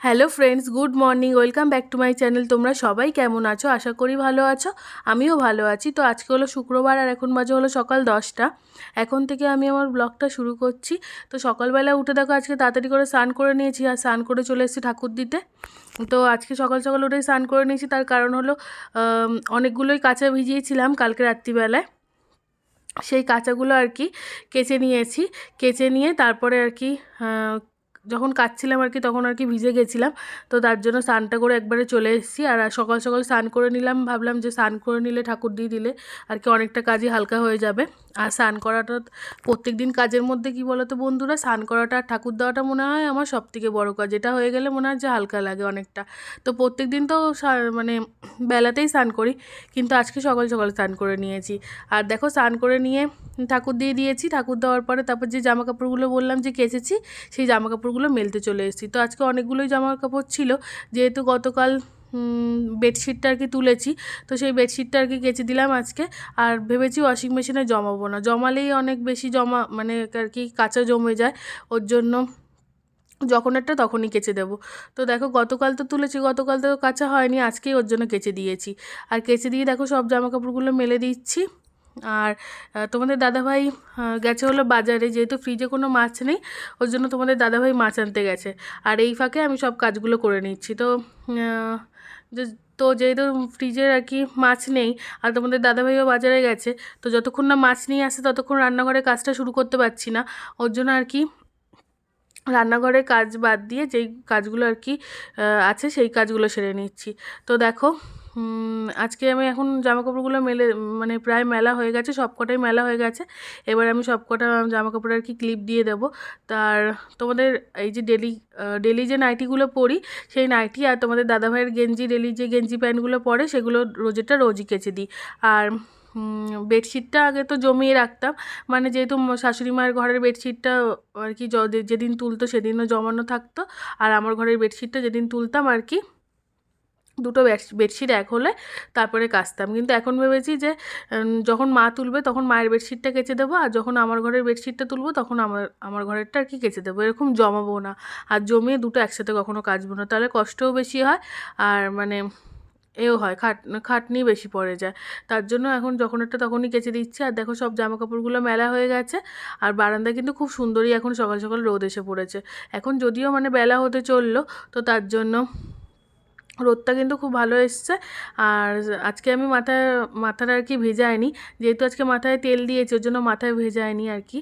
Hello friends, good morning, welcome back to my channel. তোমরা সবাই কেমন আছো? আশা করি ভালো আছো। আমিও ভালো আছি। তো আজকে হলো শুক্রবার আর এখন বাজে হলো সকাল দশটা। এখন থেকে আমি আমার ব্লগটা শুরু করছি। তো সকালবেলা উঠে দেখো আজকে তাড়াতাড়ি করে স্নান করে নিয়েছি আর স্নান করে চলে এসেছি ঠাকুর দিতে। তো আজকে সকাল সকাল উঠেই স্নান করে নিয়েছি। তার কারণ হলো অনেকগুলোই কাঁচা ভিজিয়েছিলাম কালকে রাত্রিবেলায়। সেই কাঁচাগুলো আর কি কেচে নিয়েছি। কেচে নিয়ে তারপরে আর কি যখন কাচ্ছিলাম আর কি, তখন আর কি ভিজে গেছিলাম। তো তার জন্য স্নানটা করে একবারে চলে এসেছি। আর সকাল সকাল স্নান করে নিলাম, ভাবলাম যে স্নান করে নিলে ঠাকুর দিয়ে দিলে আর কি অনেকটা কাজই হালকা হয়ে যাবে। আর স্নান করাটা প্রত্যেক দিন কাজের মধ্যে কি বলো তো বন্ধুরা, স্নান করাটা আর ঠাকুর দেওয়াটা মনে হয় আমার সব থেকে বড়ো কাজ। এটা হয়ে গেলে মনে হয় যে হালকা লাগে অনেকটা। তো প্রত্যেক দিন তো মানে বেলাতেই স্নান করি, কিন্তু আজকে সকাল সকাল স্নান করে নিয়েছি। আর দেখো স্নান করে নিয়ে ঠাকুর দিয়ে দিয়েছি। ঠাকুর দেওয়ার পরে তারপর যে জামা কাপড়গুলো বললাম যে কেচেছি, সেই জামা কাপড়গুলো মেলতে চলে এসেছি। তো আজকে অনেকগুলোই জামা কাপড় ছিল। যেহেতু গতকাল বেডশিটটা আর কি তুলেছি, তো সেই বেডশিটটা আর কি কেচে দিলাম আজকে। আর ভেবেছি ওয়াশিং মেশিনে জমাবো না। জমালেই অনেক বেশি জমা মানে আর কি কাঁচা জমে যায়। ওর জন্য যখন একটা তখনই কেচে দেবো। তো দেখো, গতকাল তো তুলেছি, গতকাল তো কাঁচা হয়নি, আজকেই ওর জন্য কেচে দিয়েছি। আর কেচে দিয়ে দেখো সব জামা কাপড়গুলো মেলে দিচ্ছি। আর তোমাদের দাদাভাই গেছে হলো বাজারে, যেহেতু ফ্রিজে কোনো মাছ নেই, ওর জন্য তোমাদের দাদাভাই মাছ আনতে গেছে। আর এই ফাঁকে আমি সব কাজগুলো করে নিচ্ছি। তো তো যেহেতু ফ্রিজে আর কি মাছ নেই, আর তোমাদের দাদাভাইও বাজারে গেছে, তো যতক্ষণ না মাছ নিয়ে আসে, ততক্ষণ রান্নাঘরে কাজটা শুরু করতে পারছি না। ওর জন্য আর কি রান্নাঘরের কাজ বাদ দিয়ে যেই কাজগুলো আর কি আছে, সেই কাজগুলো সেরে নিচ্ছি। তো দেখো আজকে আমি এখন জামা কাপড়গুলো মেলে মানে প্রায় মেলা হয়ে গেছে সব কটাই মেলা হয়ে গেছে। এবার আমি সব কটা জামা কাপড় আর কি ক্লিপ দিয়ে দেবো। তার, তোমাদের এই যে ডেলি ডেলি যে নাইটিগুলো পরি, সেই নাইটি আর তোমাদের দাদাভাইয়ের গেঞ্জি ডেলি যে গেঞ্জি প্যান্টগুলো পরে, সেগুলো রোজেরটা রোজই কেচে দিই। আর বেডশিটটা আগে তো জমিয়ে রাখতাম। মানে যেহেতু শাশুড়ি মায়ের ঘরের বেডশিটটা আর কি যেদিন তুলতো সেদিনও জমানো থাকতো। আর আমার ঘরের বেডশিটটা যেদিন তুলতাম আর কি দুটো বেড- বেডশিট এক হলে তারপরে কাচতাম। কিন্তু এখন ভেবেছি যে যখন মা তুলবে তখন মায়ের বেডশিটটা কেচে দেবো আর যখন আমার ঘরের বেডশিটটা তুলবো তখন আমার আমার ঘরেরটা আর কি কেচে দেবো। এরকম জমাবো না আর জমিয়ে দুটো একসাথে কখনো কাচবো না। তাহলে কষ্টও বেশি হয় আর মানে এও হয়, খাট, খাটনি বেশি পড়ে যায়। তার জন্য এখন যখন একটা তখনই কেচে দিচ্ছি আর দেখো সব জামা কাপড়গুলো মেলা হয়ে গেছে আর বারান্দায় কিন্তু খুব সুন্দরই এখন সকাল সকাল রোদ এসে পড়েছে। এখন যদিও মানে বেলা হতে চলল তো তার জন্য রোদটা কিন্তু খুব ভালো এসছে। আর আজকে আমি মাথায় মাথাটা আর কি ভেজাইনি যেহেতু আজকে মাথায় তেল দিয়েছি, ওর জন্য মাথায় ভেজাইনি আর কি।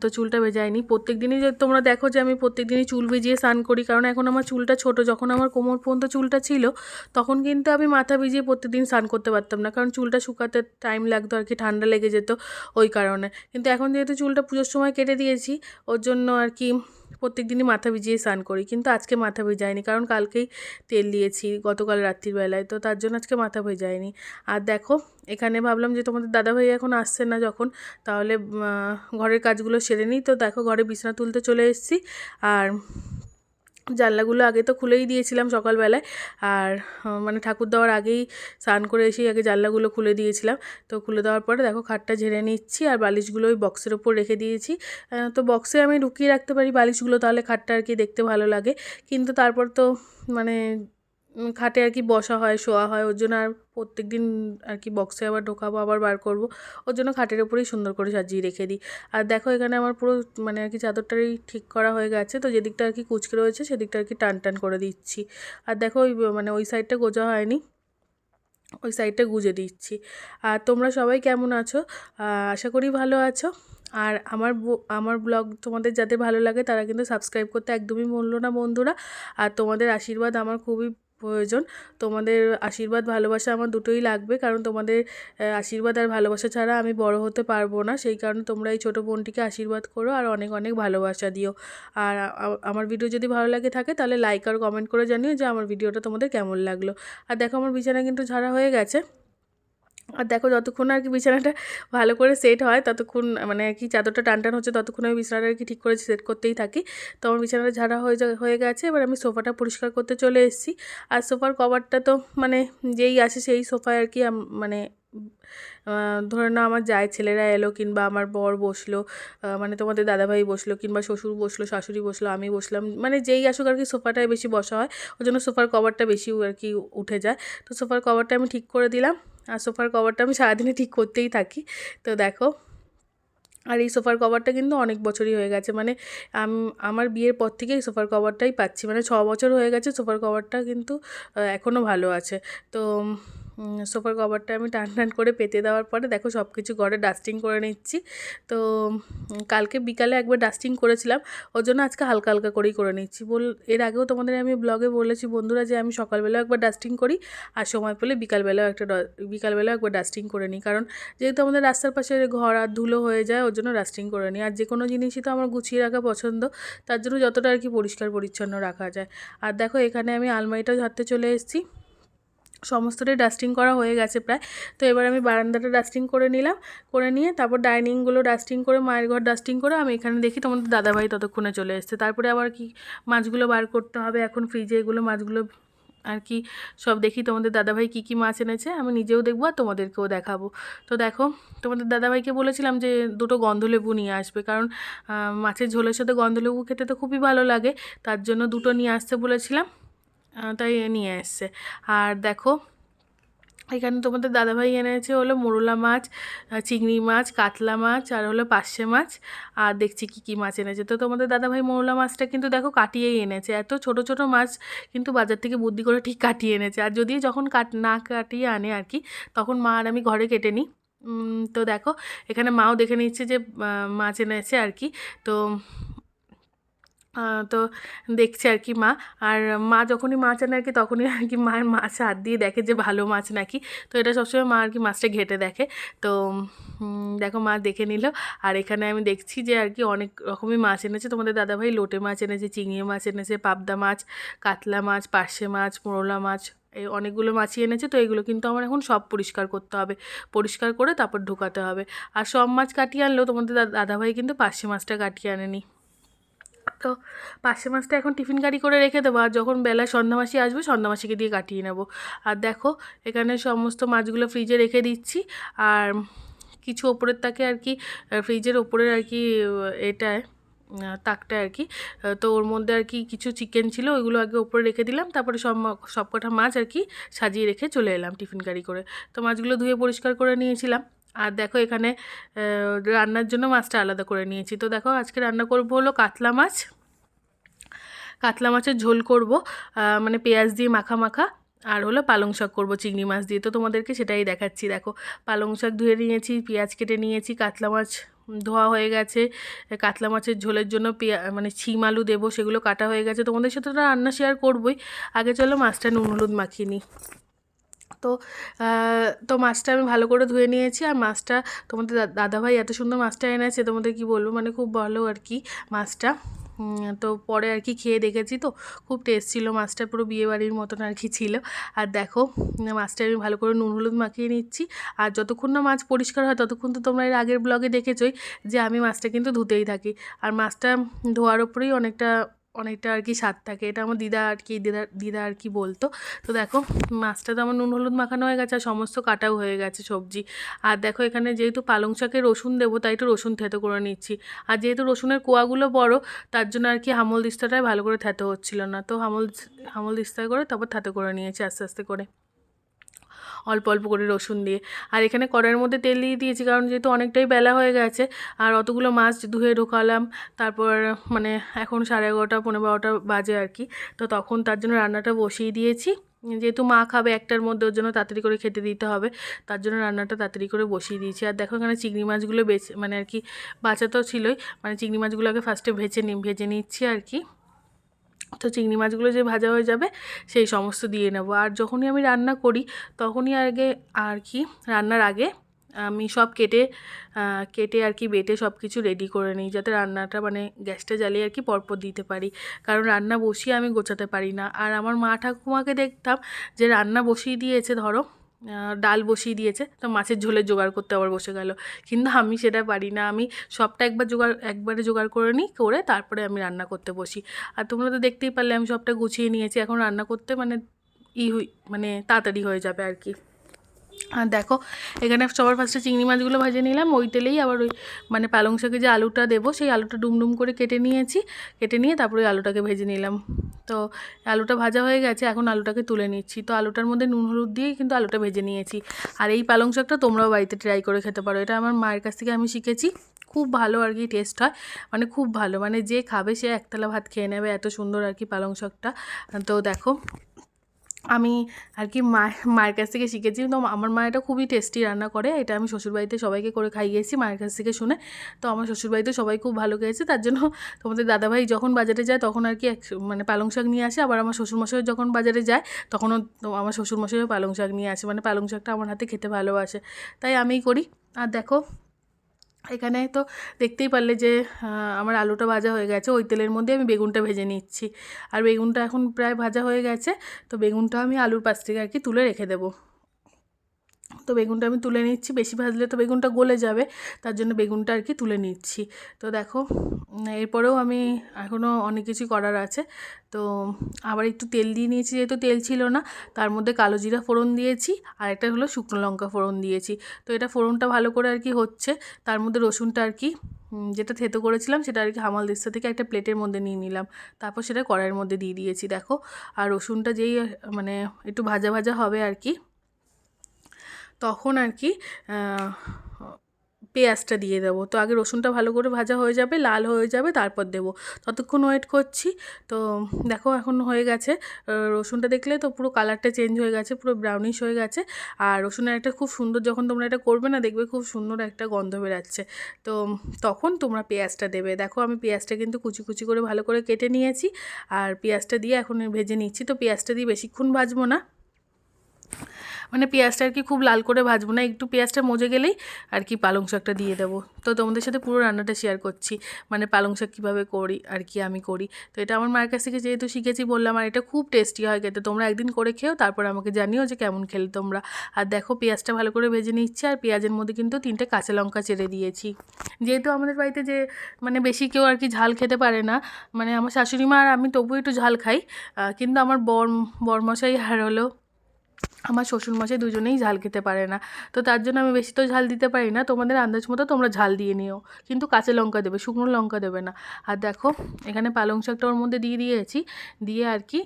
তো চুলটা ভেজাইনি প্রত্যেক দিনই যে তোমরা দেখো যে আমি প্রত্যেক দিনই চুল ভিজিয়ে স্নান করি, কারণ এখন আমার চুলটা ছোট। যখন আমার কোমর পর্যন্ত চুলটা ছিল, তখন কিন্তু আমি মাথা ভিজিয়ে প্রত্যেক দিন স্নান করতে পারতাম না, কারণ চুলটা শুকাতে টাইম লাগতো আর কি, ঠান্ডা লেগে যেত ওই কারণে। কিন্তু এখন যেহেতু চুলটা পুজোর সময় কেটে দিয়েছি, ওর জন্য আর কি প্রত্যেক দিনই মাথা ভিজিয়ে স্নান করি, কিন্তু আজকে মাথা ভিজাইনি কারণ কালকেই তেল দিয়েছি গতকাল রাত্রিবেলায় তো তার জন্য আজকে মাথা ভেজায়নি। আর দেখো, এখানে ভাবলাম যে তোমাদের দাদাভাই এখন আসছে না যখন, তাহলে ঘরের কাজগুলো সেরে নিই, তো দেখো ঘরে বিছানা তুলতে চলে এসেছি, আর জানলাগুলো আগে তো খুলেই দিয়েছিলাম সকালবেলায়। আর মানে ঠাকুর দেওয়ার আগেই স্নান করে এসেই আগে জানলাগুলো খুলে দিয়েছিলাম। তো খুলে দেওয়ার পরে দেখো খাটটা ঝেড়ে নিচ্ছি আর বালিশগুলো ওই বক্সের ওপর রেখে দিয়েছি। তো বক্সে আমি ঢুকিয়ে রাখতে পারি বালিশগুলো, তাহলে খাটটা আর কি দেখতে ভালো লাগে। কিন্তু তারপর তো মানে খাটে আর কি বসা হয়, শোয়া হয়। ওর জন্য আর প্রত্যেক দিন আর কি বক্সে আবার ঢোকাবো, আবার বার করব। ওর জন্য খাটের ওপরেই সুন্দর করে সাজিয়ে রেখে দিই। আর দেখো এখানে আমার পুরো মানে আর কি চাদরটাই ঠিক করা হয়ে গেছে। তো যেদিকটা আর কি কুচকে রয়েছে, সেদিকটা আর কি টান টান করে দিচ্ছি। আর দেখো ওই মানে ওই সাইডটা গোজা হয়নি। ওই সাইডটা গুজে দিচ্ছি। আর তোমরা সবাই কেমন আছো? আশা করি ভালো আছো। আর আমার আমার ব্লগ তোমাদের যাদের ভালো লাগে, তারা কিন্তু সাবস্ক্রাইব করতে একদমই বলল না বন্ধুরা। আর তোমাদের আশীর্বাদ আমার খুবই প্রয়োজন। তোমাদের আশীর্বাদ, ভালোবাসা আমার দুটোই লাগবে, কারণ তোমাদের আশীর্বাদ আর ভালোবাসা ছাড়া আমি বড় হতে পারব না। সেই কারণে তোমরা এই ছোটো বোনটিকে আশীর্বাদ করো আর অনেক অনেক ভালোবাসা দিও। আর আমার ভিডিও যদি ভালো লাগে থাকে, তাহলে লাইক আর কমেন্ট করে জানিও যে আমার ভিডিওটা তোমাদের কেমন লাগল। আর দেখো আমার বিছানা কিন্তু ঝাড়া হয়ে গেছে। আর দেখো যতক্ষণ আর কি বিছানাটা ভালো করে সেট হয়, ততক্ষণ মানে কি চাদরটা টান টান হচ্ছে, ততক্ষণ আমি বিছানাটা আর কি ঠিক করে সেট করতেই থাকি। তো আমার বিছানাটা ঝাড়া হয়ে হয়ে গেছে, এবার আমি সোফাটা পরিষ্কার করতে চলে এসেছি। আর সোফার কভারটা তো মানে যেই আসে সেই সোফায় আর কি মানে ধরে নাও আমার যায় ছেলেরা এলো কিংবা আমার বর বসল মানে তোমাদের দাদাভাই বসল কিংবা শ্বশুর বসল, শাশুড়ি বসল, আমি বসলাম মানে যেই আসুক আর কি সোফাটায় বেশি বসা হয় ওই জন্য সোফার কভারটা বেশি আর কি উঠে যায়। তো সোফার কভারটা আমি ঠিক করে দিলাম আর সোফার কভারটা আমি সারাদিনে ঠিক করতেই থাকি। তো দেখো, আর এই সোফার কভারটা কিন্তু অনেক বছরই হয়ে গেছে। মানে আমার বিয়ের পর থেকে এই সোফার কভারটাই পাচ্ছি। মানে ছ বছর হয়ে গেছে সোফার কভারটা কিন্তু এখনও ভালো আছে। তো সোফার কভারটা আমি টান টান করে পেতে দেওয়ার পরে দেখো সব কিছু ঘরে ডাস্টিং করে নিচ্ছি। তো কালকে বিকালে একবার ডাস্টিং করেছিলাম, ওর জন্য আজকে হালকা হালকা করেই করে নিচ্ছি। বল, এর আগেও তোমাদের আমি ব্লগে বলেছি বন্ধুরা যে আমি সকালবেলাও একবার ডাস্টিং করি আর সময় পেলে বিকালবেলাও একটা বিকালবেলাও একবার ডাস্টিং করে নিই। কারণ যেহেতু আমাদের রাস্তার পাশে ঘর আর ধুলো হয়ে যায়, ওর জন্য ডাস্টিং করে নিই। আর যে কোনো জিনিসই তো আমার গুছিয়ে রাখা পছন্দ, তার জন্য যতটা আর কি পরিষ্কার পরিচ্ছন্ন রাখা যায়। আর দেখো এখানে আমি আলমারিটাও ঝাড়তে চলে এসেছি। সমস্তটাই ডাস্টিং করা হয়ে গেছে প্রায়। তো এবার আমি বারান্দাটা ডাস্টিং করে নিলাম, করে নিয়ে তারপর ডাইনিংগুলো ডাস্টিং করে, মায়ের ঘর ডাস্টিং করে আমি এখানে দেখি তোমাদের দাদাভাই ততক্ষণে চলে এসছে। তারপরে আবার কি মাছগুলো বার করতে হবে, এখন ফ্রিজে এগুলো মাছগুলো আর কি সব দেখি তোমাদের দাদাভাই কী কী মাছ এনেছে, আমি নিজেও দেখব আর তোমাদেরকেও দেখাবো। তো দেখো, তোমাদের দাদাভাইকে বলেছিলাম যে দুটো গন্ধলেবু নিয়ে আসবে, কারণ মাছের ঝোলের সাথে গন্ধলেবু খেতে তো খুবই ভালো লাগে, তার জন্য দুটো নিয়ে আসতে বলেছিলাম। তাই নিয়ে এসছে। আর দেখো, এখানে তোমাদের দাদাভাই এনেছে হলো মোরলা মাছ চিংড়ি মাছ, কাতলা মাছ, আর হলো পার্শে মাছ, আর দেখছি কি কি মাছ এনেছে। তো তোমাদের দাদাভাই মোরলা মাছটা কিন্তু দেখো কাটিয়েই এনেছে। এত ছোট ছোট মাছ কিন্তু বাজার থেকে বুদ্ধি করে ঠিক কাটিয়ে এনেছে। আর যদি যখন কাট না কাটিয়ে আনে আর কি, তখন মা আর আমি ঘরে কেটে নিই। তো দেখো, এখানে মাও দেখে নিচ্ছে যে মাছ এনেছে আর কি। তো তো দেখছে আর কি মা। আর মা যখনই মাছ আনে আর কি, তখনই আর কি মায়ের মাছ হাত দিয়ে দেখে যে ভালো মাছ নাকি। তো এটা সবসময় মা আর কি মাছটা ঘেটে দেখে। তো দেখো মা দেখে নিল। আর এখানে আমি দেখছি যে আর কি অনেক রকমই মাছ এনেছে। তোমাদের দাদাভাই লোটে মাছ এনেছে, চিংড়ি মাছ এনেছে, পাবদা মাছ, কাতলা মাছ, পার্শে মাছ, মোরলা মাছ, এই অনেকগুলো মাছই এনেছে। তো এগুলো কিন্তু আমার এখন সব পরিষ্কার করতে হবে। পরিষ্কার করে তারপর ঢোকাতে হবে। আর সব মাছ কাটিয়ে আনলেও তোমাদের দাদাভাই কিন্তু পার্শে মাছটা কাটিয়ে আনেনি। তো পার্শে মাছটা এখন টিফিন গাড়ি করে রেখে দেবো আর যখন বেলা সন্ধ্যামাসি আসবে সন্ধ্যামাসিকে দিয়ে কাটিয়ে নেব। আর দেখো এখানে সমস্ত মাছগুলো ফ্রিজে রেখে দিচ্ছি আর কিছু ওপরের তাকে আর কি ফ্রিজের ওপরের আর কি এটায় আহ, তাকটায় আর কি তো ওর মধ্যে আর কি কিছু চিকেন ছিল ওইগুলো আগে ওপরে রেখে দিলাম তারপরে সব সব কটা মাছ আর কি সাজিয়ে রেখে চলে এলাম টিফিন গাড়ি করে। তো মাছগুলো ধুয়ে পরিষ্কার করে নিয়েছিলাম। আর দেখো এখানে রান্নার জন্য মাছটা আলাদা করে নিয়েছি। তো দেখো আজকে রান্না করব হলো কাতলা মাছ। কাতলা মাছের ঝোল করব মানে পেঁয়াজ দিয়ে মাখা মাখা, আর হলো পালং শাক করব চিংড়ি মাছ দিয়ে। তো তোমাদেরকে সেটাই দেখাচ্ছি। দেখো পালং শাক ধুয়ে নিয়েছি, পেঁয়াজ কেটে নিয়েছি, কাতলা মাছ ধোয়া হয়ে গেছে। কাতলা মাছের ঝোলের জন্য পেঁয়া মানে ছিম আলু দেবো, সেগুলো কাটা হয়ে গেছে। তোমাদের সাথে তো রান্না শেয়ার করবোই। আগে চলো মাছটা নুন হলুদ মাখিয়ে নিই। তো তো মাছটা আমি ভালো করে ধুয়ে নিয়েছি আর মাছটা তোমাদের দাদাভাই এত সুন্দর মাছটা এনেছে তোমাদের কি বলব? মানে খুব ভালো আর কি মাছটা। তো পরে আর কি খেয়ে দেখেছি তো, খুব টেস্ট ছিল মাছটা পুরো বিয়েবাড়ির মতন আর কি ছিল। আর দেখো, মাছটা আমি ভালো করে নুন হলুদ মাখিয়ে নিচ্ছি। আর যতক্ষণ না মাছ পরিষ্কার হয় ততক্ষণ তো তোমরা এর আগের ব্লগে দেখেছই যে আমি মাছটা কিন্তু ধুতেই থাকি। আর মাছটা ধোয়ার ওপরেই অনেকটা অনেকটা আর কি স্বাদ থাকে। এটা আমার দিদা আর কি, দিদা দিদা আর কি বলতো। তো দেখো, মাছটা তো আমার নুন হলুদ মাখানো হয়ে গেছে আর সমস্ত কাটাও হয়ে গেছে সবজি। আর দেখো, এখানে যেহেতু পালং শাকে রসুন দেবো, তাই একটু রসুন থেতো করে নিচ্ছি। আর যেহেতু রসুনের কোয়াগুলো বড়, তার জন্য আর কি হামল দিস্তাটাই ভালো করে থেতো হচ্ছিল না। তো হামল হামল দিস্তায় করে তারপর থেতো করে নিয়েছি আস্তে আস্তে করে। অল্প অল্প করে রসুন দিয়ে। আর এখানে কড়াইয়ের মধ্যে তেল দিয়ে দিয়েছি, কারণ যেহেতু অনেকটাই বেলা হয়ে গেছে, আর অতগুলো মাছ ধুয়ে ঢোকালাম। তারপর মানে এখন সাড়ে এগারোটা পনেরো বারোটা বাজে আর কি। তো তখন তার জন্য রান্নাটা বসিয়ে দিয়েছি। যেহেতু মা খাবে একটার মধ্যে, ওর জন্য তাড়াতাড়ি করে খেতে দিতে হবে। তার জন্য রান্নাটা তাড়াতাড়ি করে বসিয়ে দিয়েছি। আর দেখো এখানে চিংড়ি মাছগুলো বেছে মানে আর কি বাঁচা তো ছিলই মানে চিংড়ি মাছগুলোকে ফার্স্টে ভেজে নি, ভেজে নিচ্ছি আর কি। তো চিংড়ি মাছগুলো যে ভাজা হয়ে যাবে, সেই সমস্ত দিয়ে নেব। আর যখনই আমি রান্না করি, তখনই আগে আর কি রান্নার আগে আমি সব কেটে কেটে আর কি বেটে সব কিছু রেডি করে নিই, যাতে রান্নাটা মানে গ্যাসটা জ্বালিয়ে আর কি পরপর দিতে পারি। কারণ রান্না বসিয়ে আমি গোছাতে পারি না। আর আমার মা ঠাকুমাকে দেখতাম যে রান্না বসিয়ে দিয়েছে, ধরো ডাল বসিয়ে দিয়েছে, তো মাছের ঝোলের জোগাড় করতে আবার বসে গেল। কিন্তু আমি সেটা পারি না, আমি সবটা একবার জোগাড়, একবারে জোগাড় করে নিই, করে তারপরে আমি রান্না করতে বসি। আর তোমরা তো দেখতেই পারলে, আমি সবটা গুছিয়ে নিয়েছি, এখন রান্না করতে মানে ই হই মানে তাড়াতাড়ি হয়ে যাবে আর কি। আর দেখো, এখানে সবার ফার্স্টে চিংড়ি মাছগুলো ভেজে নিলাম, ওই তেলেই আবার ওই মানে পালং শাকে যে আলুটা দেবো, সেই আলুটা ডুমডুম করে কেটে নিয়েছি, কেটে নিয়ে তারপরে ওই আলুটাকে ভেজে নিলাম। তো আলুটা ভাজা হয়ে গেছে, এখন আলুটাকে তুলে নিচ্ছি। তো আলুটার মধ্যে নুন, হলুদ দিয়েই কিন্তু আলুটা ভেজে নিয়েছি। আর এই পালং শাকটা তোমরাও বাড়িতে ট্রাই করে খেতে পারো। এটা আমার মায়ের কাছ থেকে আমি শিখেছি। খুব ভালো আর কি টেস্ট হয় মানে খুব ভালো মানে যে খাবে সে একতলা ভাত খেয়ে নেবে, এত সুন্দর আর কি পালং শাকটা। তো দেখো আমি আর কি মায়ের মায়ের কাছ থেকে শিখেছি। তো আমার মা এটা খুবই টেস্টি রান্না করে। এটা আমি শ্বশুরবাড়িতে সবাইকে করে খাইয়েছি, মায়ের কাছ থেকে শুনে। তো আমার শ্বশুরবাড়িতে সবাই খুব ভালো খেয়েছে। তার জন্য তোমাদের দাদাভাই যখন বাজারে যায় তখন আর কি এক মানে পালং শাক নিয়ে আসে। আবার আমার শ্বশুরমশাই যখন বাজারে যায় তখনও আমার শ্বশুরমশাইও পালং শাক নিয়ে আসে। মানে পালং শাকটা আমার হাতে খেতে ভালোবাসে। তাই আমিই করি। আর দেখো এখানে তো দেখতেই পারলে যে আমার আলুটা ভাজা হয়ে গেছে। ওই তেলের মধ্যে আমি বেগুনটা ভেজে নিচ্ছি। আর বেগুনটা এখন প্রায় ভাজা হয়ে গেছে, তো বেগুনটা আমি আলুর পাশ থেকে আর কি তুলে রেখে দেবো। তো বেগুনটা আমি তুলে নিচ্ছি, বেশি ভাজলে তো বেগুনটা গলে যাবে, তার জন্য বেগুনটা আর কি তুলে নিচ্ছি। তো দেখো এরপরেও আমি এখনও অনেক কিছু করার আছে, তো আবার একটু তেল দিয়ে নিয়েছি, যেহেতু তেল ছিল না, তার মধ্যে কালো জিরা ফোড়ন দিয়েছি, আর একটা হলো শুকনো লঙ্কা ফোড়ন দিয়েছি। তো এটা ফোড়নটা ভালো করে আর কি হচ্ছে, তার মধ্যে রসুনটা আর কি যেটা থেতো করেছিলাম, সেটা আর কি হামাল দিস্তা থেকে একটা প্লেটের মধ্যে নিয়ে নিলাম, তারপর সেটা কড়াইয়ের মধ্যে দিয়ে দিয়েছি, দেখো। আর রসুনটা যেই মানে একটু ভাজা ভাজা হবে আর কি তখন আর কি পেঁয়াজটা দিয়ে দেবো। তো আগে রসুনটা ভালো করে ভাজা হয়ে যাবে, লাল হয়ে যাবে, তারপর দেবো। ততক্ষণ ওয়েট করছি। তো দেখো এখন হয়ে গেছে। রসুনটা দেখলে তো পুরো কালারটা চেঞ্জ হয়ে গেছে, পুরো ব্রাউনিশ হয়ে গেছে। আর রসুনের একটা খুব সুন্দর যখন তোমরা এটা করবে না, দেখবে খুব সুন্দর একটা গন্ধ বেরাচ্ছে। তো তখন তোমরা পেঁয়াজটা দেবে। দেখো আমি পেঁয়াজটা কিন্তু কুচি কুচি করে ভালো করে কেটে নিয়েছি। আর পেঁয়াজটা দিয়ে এখন ভেজে নিচ্ছি। তো পেঁয়াজটা দিয়ে বেশিক্ষণ ভাজবো না। মানে পেঁয়াজটা আর কি খুব লাল করে ভাজবো না, একটু পেঁয়াজটা মজে গেলেই আর কি পালং শাকটা দিয়ে দেবো। তো তোমাদের সাথে পুরো রান্নাটা শেয়ার করছি মানে পালং শাক কীভাবে করি আর কি আমি করি। তো এটা আমার মায়ের কাছ থেকে যেহেতু শিখেছি বললাম, আর এটা খুব টেস্টি হয় খেতে। তোমরা একদিন করে খেও, তারপর আমাকে জানিও যে কেমন খেলে তোমরা। আর দেখো পেঁয়াজটা ভালো করে ভেজে নিচ্ছে, আর পেঁয়াজের মধ্যে কিন্তু তিনটে কাঁচা লঙ্কা চেড়ে দিয়েছি। যেহেতু আমাদের বাড়িতে যে মানে বেশি কেউ আর কি ঝাল খেতে পারে না মানে আমার শাশুড়ি মা আর আমি তবুও একটু ঝাল খাই। কিন্তু আমার বর, বরমশাই আর হলো আমার শ্বশুরমশাই দুজনেই ঝাল খেতে পারে না। তো তার জন্য আমি বেশি তো ঝাল দিতে পারি না। তোমাদের আন্দাজ মতো তোমরা ঝাল দিয়ে নিও। কিন্তু কাঁচা লঙ্কা দেবে, শুকনো লঙ্কা দেবে না। আর দেখো, এখানে পালং শাকটা ওর মধ্যে দিয়ে দিয়েছি। দিয়ে আর কি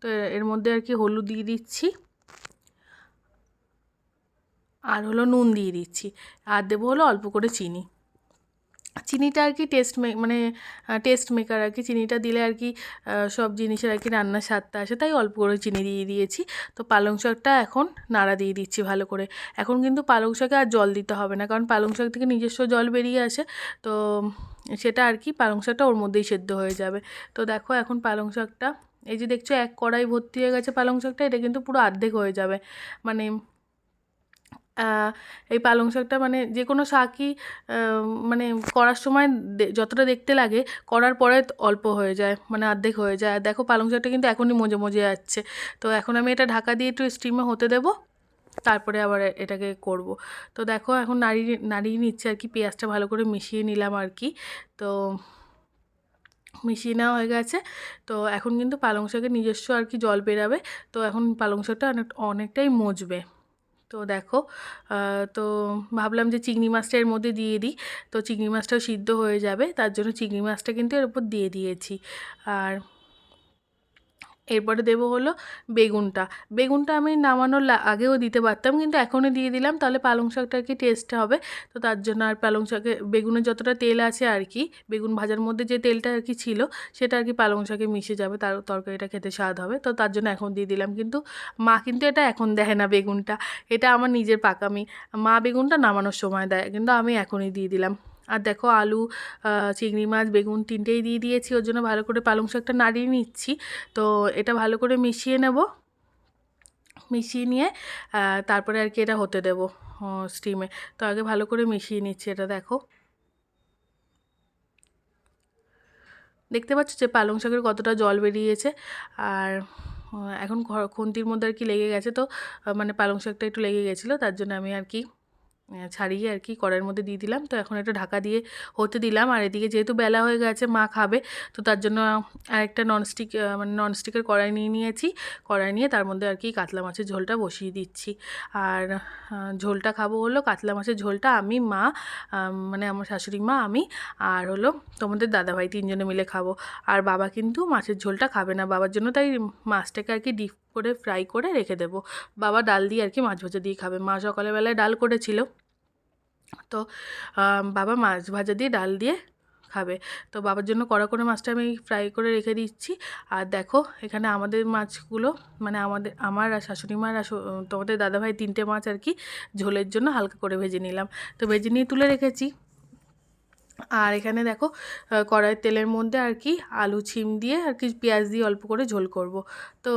তো এর মধ্যে আর কি হলুদ দিয়ে দিচ্ছি। আর হলো নুন দিয়ে দিচ্ছি। আর দেবো হলো অল্প করে চিনি। চিনিটা আর কি টেস্ট মানে টেস্ট মেকার আর কি চিনিটা দিলে আর কি সব জিনিসের আর কি রান্নার স্বাদটা আসে। তাই অল্প করে চিনি দিয়ে দিয়েছি। তো পালং শাকটা এখন নাড়া দিয়ে দিচ্ছি ভালো করে। এখন কিন্তু পালং শাকে আর জল দিতে হবে না, কারণ পালং শাক থেকে নিজস্ব জল বেরিয়ে আসে। তো সেটা আর কি পালং শাকটা ওর মধ্যেই সেদ্ধ হয়ে যাবে। তো দেখো এখন পালং শাকটা, এই যে দেখছ এক কড়াই ভর্তি হয়ে গেছে পালং শাকটা, এটা কিন্তু পুরো অর্ধেক হয়ে যাবে। মানে এই পালং শাকটা মানে যে কোনো শাকই মানে করার সময় যতটা দেখতে লাগে, করার পরে অল্প হয়ে যায় মানে অর্ধেক হয়ে যায়। দেখো পালং শাকটা কিন্তু এখনই মজে মজে যাচ্ছে তো এখন আমি এটা ঢাকা দিয়ে একটু স্টিমে হতে দেবো, তারপরে আবার এটাকে করব। তো দেখো এখন নাড়িয়ে নাড়িয়ে নিচ্ছে আর কি, পেঁয়াজটা ভালো করে মিশিয়ে নিলাম আর কি। তো মিশিয়ে নেওয়া হয়ে গেছে। তো এখন কিন্তু পালং শাকের নিজস্ব আর কি জল বেরাবে। তো এখন পালং শাকটা অনেক, অনেকটাই মজবে। তো দেখো তো ভাবলাম যে চিংড়ি মাছটা এর মধ্যে দিয়ে দিই। তো চিংড়ি মাছটাও সিদ্ধ হয়ে যাবে, তার জন্য চিংড়ি মাছটা কিন্তু এর উপর দিয়ে দিয়েছি। আর এরপরে দেবো হলো বেগুনটা। বেগুনটা আমি নামানোর আগেও দিতে পারতাম, কিন্তু এখনই দিয়ে দিলাম, তাহলে পালং শাকটা কি টেস্ট হবে। তো তার জন্য আর পালং শাকে, বেগুনের যতটা তেল আছে আর কি, বেগুন ভাজার মধ্যে যে তেলটা আর কি ছিল, সেটা আর কি পালং শাকে মিশে যাবে, তার তরকারিটা খেতে স্বাদ হবে। তো তার জন্য এখন দিয়ে দিলাম, কিন্তু মা কিন্তু এটা এখন দেয় না বেগুনটা। এটা আমার নিজের পাকামি। মা বেগুনটা নামানোর সময় দেয়, কিন্তু আমি এখনই দিয়ে দিলাম। আর দেখো আলু চিংড়ি মাছ, বেগুন তিনটেই দিয়ে দিয়েছি, ওর জন্য ভালো করে পালং শাকটা নাড়িয়ে নিচ্ছি। তো এটা ভালো করে মিশিয়ে নেব। মিশিয়ে নিয়ে তারপরে আর কি এটা হতে দেব স্টিমে তো আগে ভালো করে মিশিয়ে নিচ্ছি এটা, দেখো। দেখতে পাচ্ছ যে পালং শাকের কতটা জল বেরিয়েছে, আর এখন খুন্তির মধ্যে আর কি লেগে গেছে তো মানে পালং শাকটা একটু লেগে গেছিল, তার জন্য আমি আর কি ছাড়িয়ে আর কি কড়াইয়ের মধ্যে দিয়ে দিলাম। তো এখন এটা ঢাকা দিয়ে হতে দিলাম। আর এদিকে যেহেতু বেলা হয়ে গেছে, মা খাবে, তো তার জন্য আরেকটা ননস্টিক মানে ননস্টিকের কড়াই নিয়ে নিয়েছি। কড়াই নিয়ে তার মধ্যে আর কি কাতলা মাছের ঝোলটা বসিয়ে দিচ্ছি। আর ঝোলটা খাব হলো কাতলা মাছের ঝোলটা আমি, মা মানে আমার শাশুড়ি মা, আমি আর হলো তোমাদের দাদাভাই তিনজনে মিলে খাব। আর বাবা কিন্তু মাছের ঝোলটা খাবে না। বাবার জন্য তাই মাছটাকে আর কি ডিপ করে ফ্রাই করে রেখে দেবো। বাবা ডাল দিয়ে আর কি মাছ ভাজা দিয়ে খাবে। মা সকালবেলায় ডাল করেছিল। তো বাবা মাছ ভাজা দিয়ে ডাল দিয়ে খাবে। তো বাবার জন্য কড়া করে মাছটা আমি ফ্রাই করে রেখে দিচ্ছি। আর দেখো, এখানে আমাদের মাছগুলো মানে আমাদের, আমার আর শাশুড়ি মার আর তোমাদের দাদাভাই তিনটে মাছ আর কি ঝোলের জন্য হালকা করে ভেজে নিলাম। তো ভেজে নিয়ে তুলে রেখেছি। আর এখানে দেখো কড়াই তেলের মধ্যে আর কি আলু, ছিম দিয়ে আর কি পেঁয়াজ দিয়ে অল্প করে ঝোল করব। তো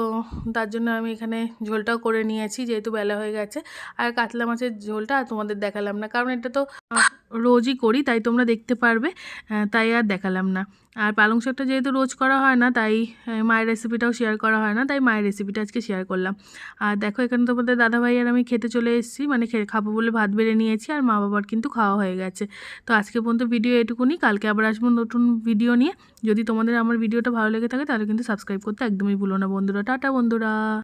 তার জন্য আমি এখানে ঝোলটাও করে নিয়েছি, যেহেতু বেলা হয়ে গেছে। আর কাতলা মাছের ঝোলটা তোমাদের দেখালাম না, কারণ এটা তো রোজই করি, তাই তোমরা দেখতে পারবে তাই আর দেখালাম না। আর পালং শাকটা যেহেতু রোজ করা হয় না, তাই মায়ের রেসিপিটাও শেয়ার করা হয় না, তাই মায়ের রেসিপিটা আজকে শেয়ার করলাম। আর দেখো, এখানে তোমাদের দাদাভাই আর আমি খেতে চলে এসেছি মানে খাব বলে ভাত বেড়ে নিয়েছি, আর মা বাবার কিন্তু খাওয়া হয়ে গেছে। তো আজকে পর্যন্ত ভিডিও এটুকুনি, কালকে আবার আসব নতুন ভিডিও নিয়ে। যদি তোমাদের আমার ভিডিওটা ভালো লেগে থাকে, তাহলে কিন্তু সাবস্ক্রাইব করতে একদমই ভুলো না বন্ধুরা। টাটা বন্ধুরা!